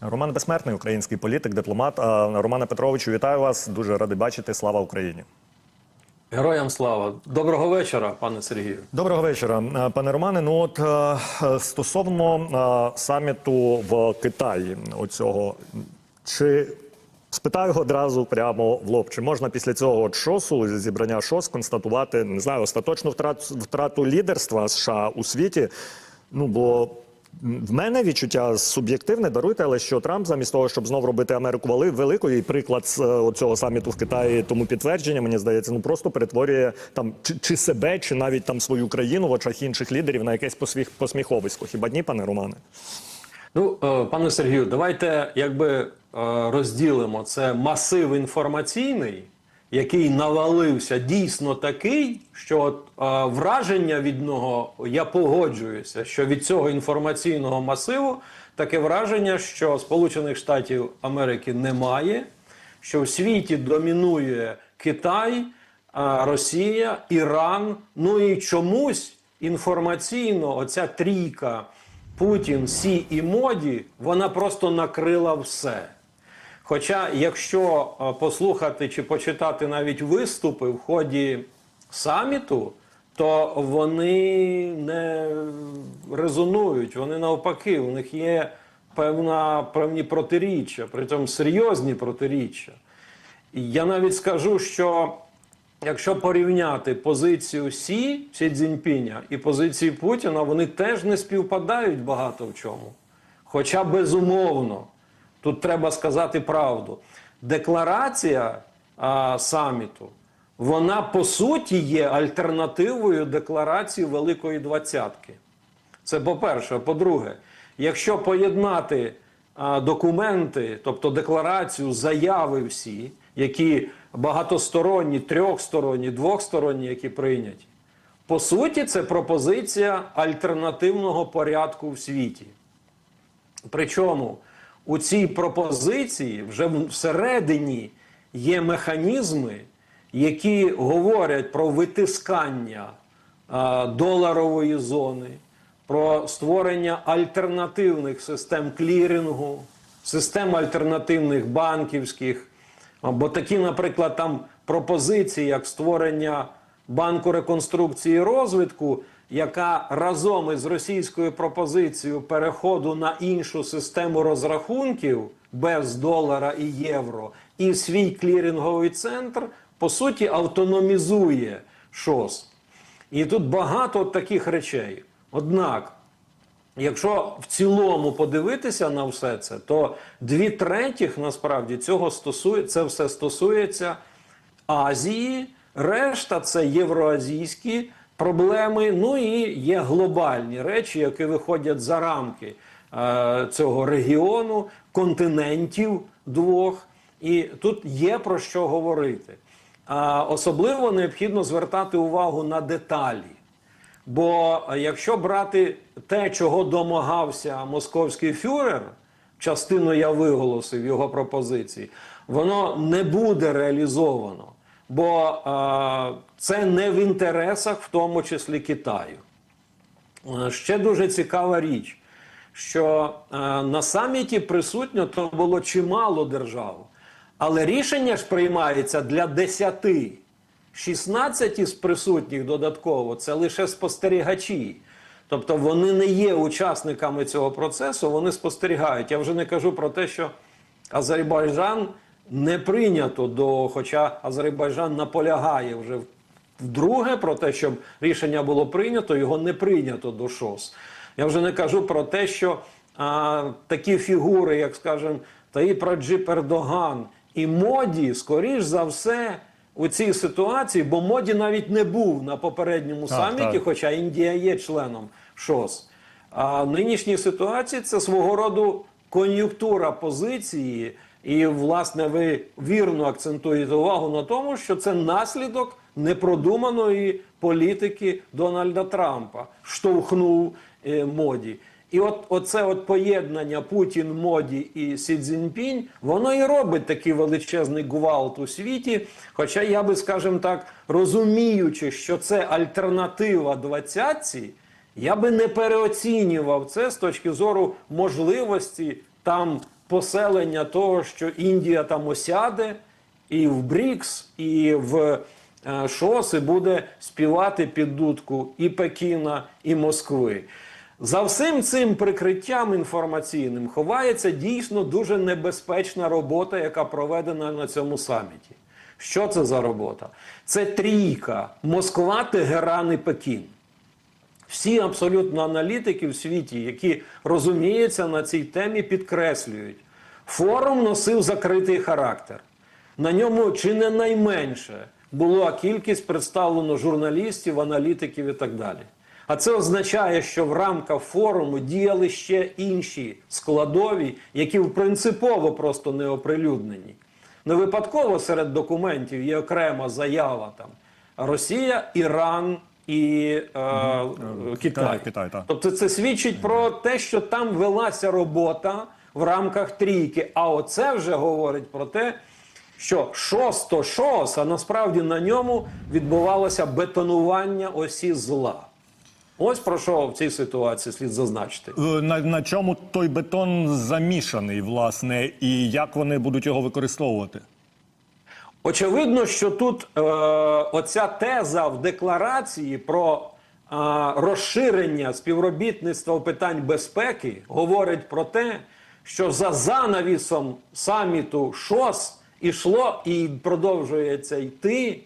Роман Безсмертний, український політик, дипломат. Романе Петровичу, вітаю вас. Дуже радий бачити. Слава Україні. Героям слава. Доброго вечора, пане Сергію. Доброго вечора, пане Романе. Ну от стосовно саміту в Китаї, оцього чи спитаю одразу прямо в лоб, чи можна після цього ШОСу зібрання ШОС констатувати не знаю остаточну втрату втрату лідерства США у світі? Ну бо в мене відчуття суб'єктивне, даруйте, але що Трамп замість того, щоб знов робити Америку великою, і приклад е, цього саміту в Китаї тому підтвердження, мені здається, ну просто перетворює там чи, чи себе, чи навіть там свою країну в очах інших лідерів на якесь посміх, посміховисько. Хіба ні, пане Романе? Ну, е, пане Сергію, давайте якби е, розділимо це масив інформаційний, який навалився дійсно такий, що от, е, враження від нього я погоджуюся, що від цього інформаційного масиву таке враження, що Сполучених Штатів Америки немає, що в світі домінує Китай, а, Росія, Іран. Ну і чомусь інформаційно оця трійка Путін, Сі і Моді, вона просто накрила все. Хоча, якщо е, послухати чи почитати навіть виступи в ході саміту, то вони не резонують, вони навпаки, у них є певна, певні протиріччя, причому серйозні протиріччя. І я навіть скажу, що якщо порівняти позицію Сі Сі Цзіньпіня і позицію Путіна, вони теж не співпадають багато в чому. Хоча безумовно, тут треба сказати правду. Декларація а, саміту, вона по суті є альтернативою декларації Великої Двадцятки. Це по-перше. По-друге, якщо поєднати а, документи, тобто декларацію, заяви всі, які багатосторонні, трьохсторонні, двохсторонні, які прийняті, по суті, це пропозиція альтернативного порядку в світі. Причому у цій пропозиції вже всередині є механізми, які говорять про витискання доларової зони, про створення альтернативних систем клірінгу, систем альтернативних банківських. Бо такі, наприклад, там пропозиції, як створення банку реконструкції і розвитку, яка разом із російською пропозицією переходу на іншу систему розрахунків без долара і євро, і свій кліринговий центр, по суті, автономізує ШОС. І тут багато таких речей. Однак, Якщо в цілому подивитися на все це, то дві третіх насправді цього стосує, це все стосується Азії, решта це євроазійські проблеми. Ну і є глобальні речі, які виходять за рамки е, цього регіону, континентів двох. І тут є про що говорити. А особливо необхідно звертати увагу на деталі. Бо е, якщо брати те, чого домагався московський фюрер, частину я виголосив його пропозиції, воно не буде реалізовано. Бо е, це не в інтересах, в тому числі Китаю. Е, Ще дуже цікава річ, що е, на саміті присутньо то було чимало держав, але рішення ж приймається для 10. 16 з присутніх додатково це лише спостерігачі. Тобто вони не є учасниками цього процесу, вони спостерігають. Я вже не кажу про те, що Азербайджан не прийнято до, хоча Азербайджан наполягає вже вдруге про те, щоб рішення було прийнято, його не прийнято до ШОС. Я вже не кажу про те, що а, такі фігури, як скажімо, Таїп Раджип Ердоган і Моді, скоріш за все, у цій ситуації, бо Моді навіть не був на попередньому Так, саміті, так. хоча Індія є членом ШОС. А в нинішній ситуації це свого роду кон'юнктура позиції, і, власне, ви вірно акцентуєте увагу на тому, що це наслідок непродуманої політики Дональда Трампа, штовхнув е, моді. І от оце от поєднання Путін, Моді і Сі Цзіньпінь, воно і робить такий величезний гвалт у світі. Хоча я би, скажімо так, розуміючи, що це альтернатива двадцятці, я би не переоцінював це з точки зору можливості там поселення того, що Індія там осяде, і в БРІКС, і в е, ШОС і буде співати під дудку і Пекіна, і Москви. За всім цим прикриттям інформаційним ховається дійсно дуже небезпечна робота, яка проведена на цьому саміті. Що це за робота? Це трійка Москва, Тегеран і Пекін. Всі абсолютно аналітики в світі, які розуміються на цій темі, підкреслюють, форум носив закритий характер. На ньому чи не найменше була кількість представлено журналістів, аналітиків і так далі. А це означає, що в рамках форуму діяли ще інші складові, які принципово просто не оприлюднені. Не випадково серед документів є окрема заява там Росія, Іран і е, Китай. Китай, Китай, так. Тобто це свідчить про те, що там велася робота в рамках трійки. А оце вже говорить про те, що шос то шос, а насправді на ньому відбувалося бетонування осі зла. Ось про що в цій ситуації слід зазначити. Е, На, на чому той бетон замішаний, власне, і як вони будуть його використовувати? Очевидно, що тут е, оця теза в декларації про е, розширення співробітництва у питань безпеки говорить про те, що за занавісом саміту ШОС ішло і продовжується йти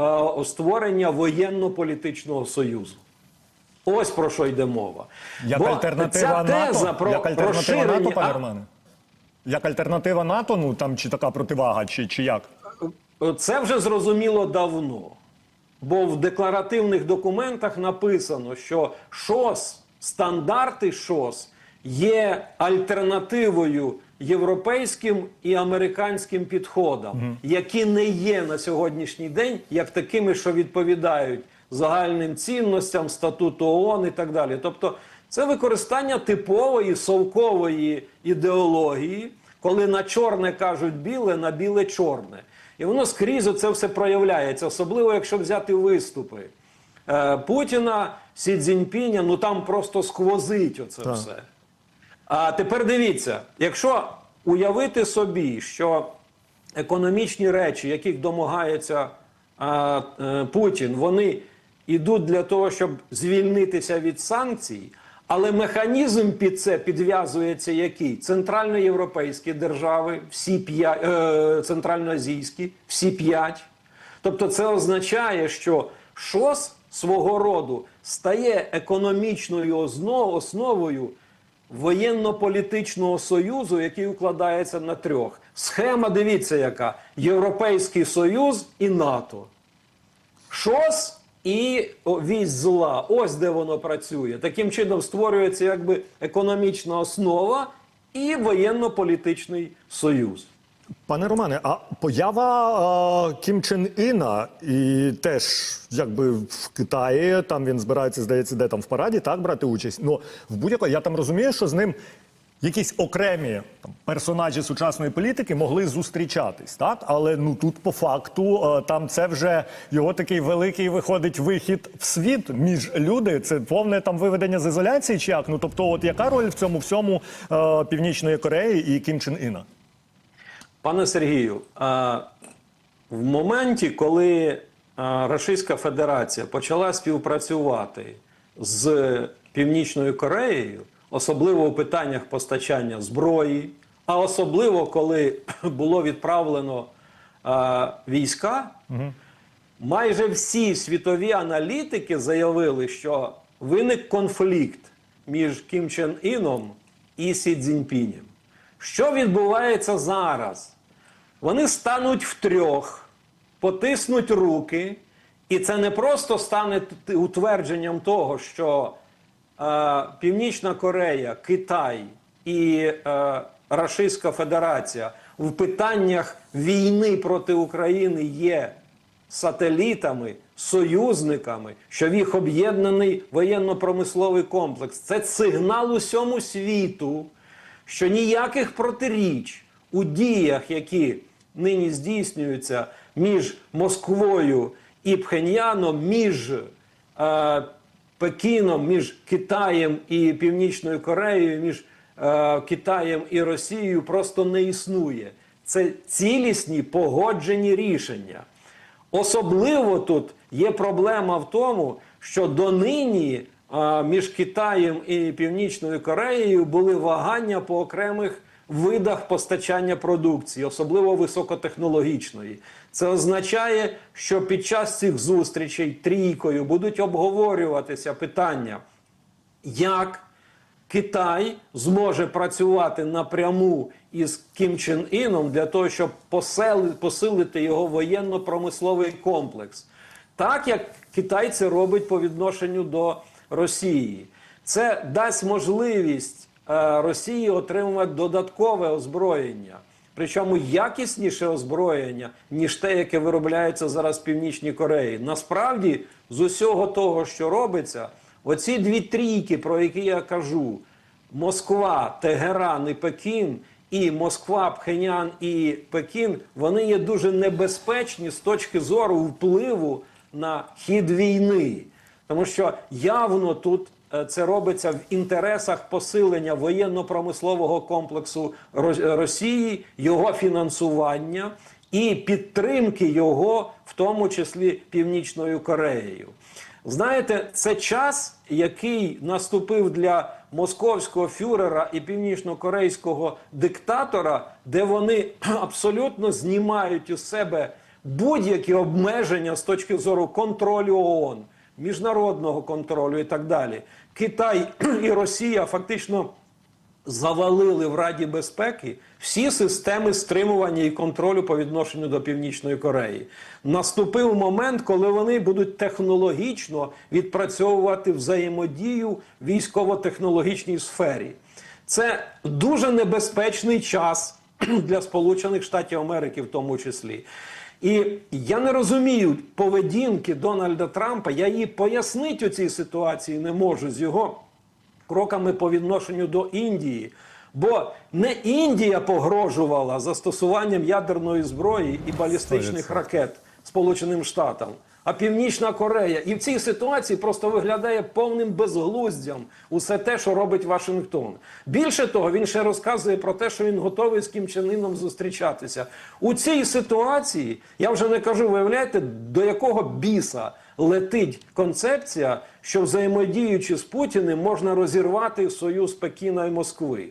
е, створення воєнно-політичного союзу. Ось про що йде мова. Як Бо альтернатива ця теза НАТО? про Як альтернатива розширення НАТО, пане а- Романе? Як альтернатива НАТО, ну там чи така противага, чи, чи як? Це вже зрозуміло давно. Бо в декларативних документах написано, що ШОС, стандарти ШОС є альтернативою європейським і американським підходам, які не є на сьогоднішній день як такими, що відповідають загальним цінностям, статуту ООН і так далі. Тобто, це використання типової совкової ідеології, коли на чорне кажуть біле, на біле чорне. І воно скрізь це все проявляється, особливо якщо взяти виступи е, Путіна, Сі Цзіньпіня, ну там просто сквозить оце все. А тепер дивіться, якщо уявити собі, що економічні речі, яких домагається а, е, Путін, вони йдуть для того, щоб звільнитися від санкцій, але механізм під це підв'язується який? Центральноєвропейські держави, всі п'ять, е, центральноазійські, всі п'ять. Тобто це означає, що ШОС свого роду стає економічною основою воєнно-політичного союзу, який укладається на трьох. Схема, дивіться, яка: Європейський Союз і НАТО. ШОС і вісь зла. Ось де воно працює. Таким чином створюється якби економічна основа і воєнно-політичний союз. Пане Романе, а поява е, Кім Чен Іна і теж якби в Китаї, там він збирається, здається, де там в параді, так брати участь. Ну в будь-якому я там розумію, що з ним якісь окремі там, персонажі сучасної політики могли зустрічатись, так? Але ну тут по факту е, там це вже його такий великий виходить вихід в світ між люди. Це повне там виведення з ізоляції, чи як? Ну тобто, от яка роль в цьому всьому е, Північної Кореї і Кім Чен Іна? Пане Сергію, а, в моменті, коли а, Російська Федерація почала співпрацювати з Північною Кореєю, особливо у питаннях постачання зброї, а особливо коли було відправлено а, війська, майже всі світові аналітики заявили, що виник конфлікт між Кім Чен Іном і Сі Цзіньпінем. Що відбувається зараз? Вони стануть втрьох, потиснуть руки, і це не просто стане утвердженням того, що е, Північна Корея, Китай і е, Російська Федерація в питаннях війни проти України є сателітами, союзниками, що в їх об'єднаний воєнно-промисловий комплекс. Це сигнал усьому світу, що ніяких протиріч у діях, які нині здійснюються між Москвою і Пхеньяном, між е, Пекіном, між Китаєм і Північною Кореєю, між е, Китаєм і Росією просто не існує. Це цілісні погоджені рішення. Особливо тут є проблема в тому, що донині а, між Китаєм і Північною Кореєю були вагання по окремих видах постачання продукції, особливо високотехнологічної. Це означає, що під час цих зустрічей трійкою будуть обговорюватися питання, як Китай зможе працювати напряму із Кім Чен Іном для того, щоб посилити його воєнно-промисловий комплекс, так як Китай це робить по відношенню до Росії. Це дасть можливість Росії отримувати додаткове озброєння. Причому якісніше озброєння, ніж те, яке виробляється зараз в Північній Кореї. Насправді, з усього того, що робиться, оці дві трійки, про які я кажу: Москва, Тегеран і Пекін, і Москва, Пхенян і Пекін, вони є дуже небезпечні з точки зору впливу на хід війни. Тому що явно тут е, це робиться в інтересах посилення воєнно-промислового комплексу Ро- Росії, його фінансування і підтримки його, в тому числі Північною Кореєю. Знаєте, це час, який наступив для московського фюрера і північнокорейського диктатора, де вони абсолютно знімають у себе будь-які обмеження з точки зору контролю ООН, міжнародного контролю і так далі. Китай і Росія фактично завалили в Раді безпеки всі системи стримування і контролю по відношенню до Північної Кореї. Наступив момент, коли вони будуть технологічно відпрацьовувати взаємодію в військово-технологічній сфері. Це дуже небезпечний час для Сполучених Штатів Америки, в тому числі. І я не розумію поведінки Дональда Трампа. Я її пояснити у цій ситуації не можу з його кроками по відношенню до Індії. Бо не Індія погрожувала застосуванням ядерної зброї і балістичних ракет Сполученим Штатам, а Північна Корея. І в цій ситуації просто виглядає повним безглуздям усе те, що робить Вашингтон. Більше того, він ще розказує про те, що він готовий з Кім Чен Іном зустрічатися. У цій ситуації я вже не кажу, виявляєте, до якого біса летить концепція, що взаємодіючи з Путіним можна розірвати союз Пекіна і Москви.